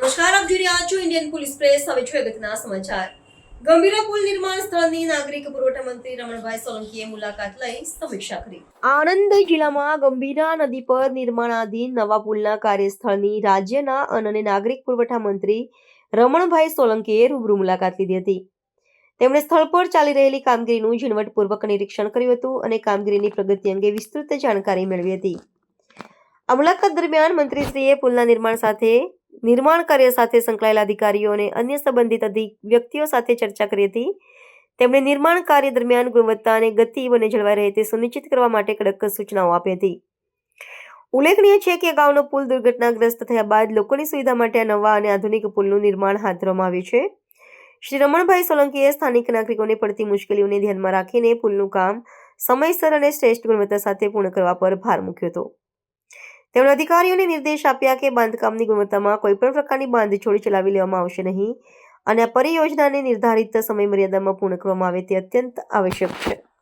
નમસ્કાર, આપ જોઈ રહ્યા છો ઇન્ડિયન પોલીસ પ્રેસ, હવે છે અગત્યના સમાચાર. ગંભીરા પુલ નિર્માણ સ્થળની નાગરિક પુરવઠા મંત્રી રમણભાઈ સોલંકીએ મુલાકાત લઈ સમીક્ષા કરી. આણંદ જિલ્લામાં ગંભીરા નદી પર નિર્માણાધીન નવા પુલના કાર્યસ્થળની રાજ્યના અન્ન અને નાગરિક પુરવઠા મંત્રી રમણભાઈ સોલંકીએ રૂબરૂ મુલાકાત લીધી હતી. તેમણે સ્થળ પર ચાલી રહેલી કામગીરીનું ઝીણવટપૂર્વક નિરીક્ષણ કર્યું હતું અને કામગીરીની પ્રગતિ અંગે વિસ્તૃત જાણકારી મેળવી હતી. આ મુલાકાત દરમિયાન મંત્રીશ્રીએ પુલના નિર્માણ સાથે, નિર્માણ કાર્ય સાથે સંકળાયેલા અધિકારીઓ અને અન્ય સંબંધિત અધિક વ્યક્તિઓ સાથે ચર્ચા કરી હતી. તેમણે નિર્માણ કાર્ય દરમિયાન ગુણવત્તા અને ગતિ બંને જળવાઈ રહે તે સુનિશ્ચિત કરવા માટે કડક સૂચનાઓ આપી હતી. ઉલ્લેખનીય છે કે અગાઉનો પુલ દુર્ઘટનાગ્રસ્ત થયા બાદ લોકોની સુવિધા માટે આ નવા અને આધુનિક પુલનું નિર્માણ હાથ ધરવામાં આવ્યું છે. શ્રી રમણભાઈ સોલંકીએ સ્થાનિક નાગરિકોને પડતી મુશ્કેલીઓને ધ્યાનમાં રાખીને પુલનું કામ સમયસર અને શ્રેષ્ઠ ગુણવત્તા સાથે પૂર્ણ કરવા પર ભાર મૂક્યો હતો. તેમણે અધિકારીઓને નિર્દેશ આપ્યા કે બાંધકામની ગુણવત્તામાં કોઈપણ પ્રકારની બાંધછોડ ચલાવી લેવામાં આવશે નહીં અને આ પરિયોજનાને નિર્ધારિત સમયમર્યાદામાં પૂર્ણ કરવામાં આવે તે અત્યંત આવશ્યક છે.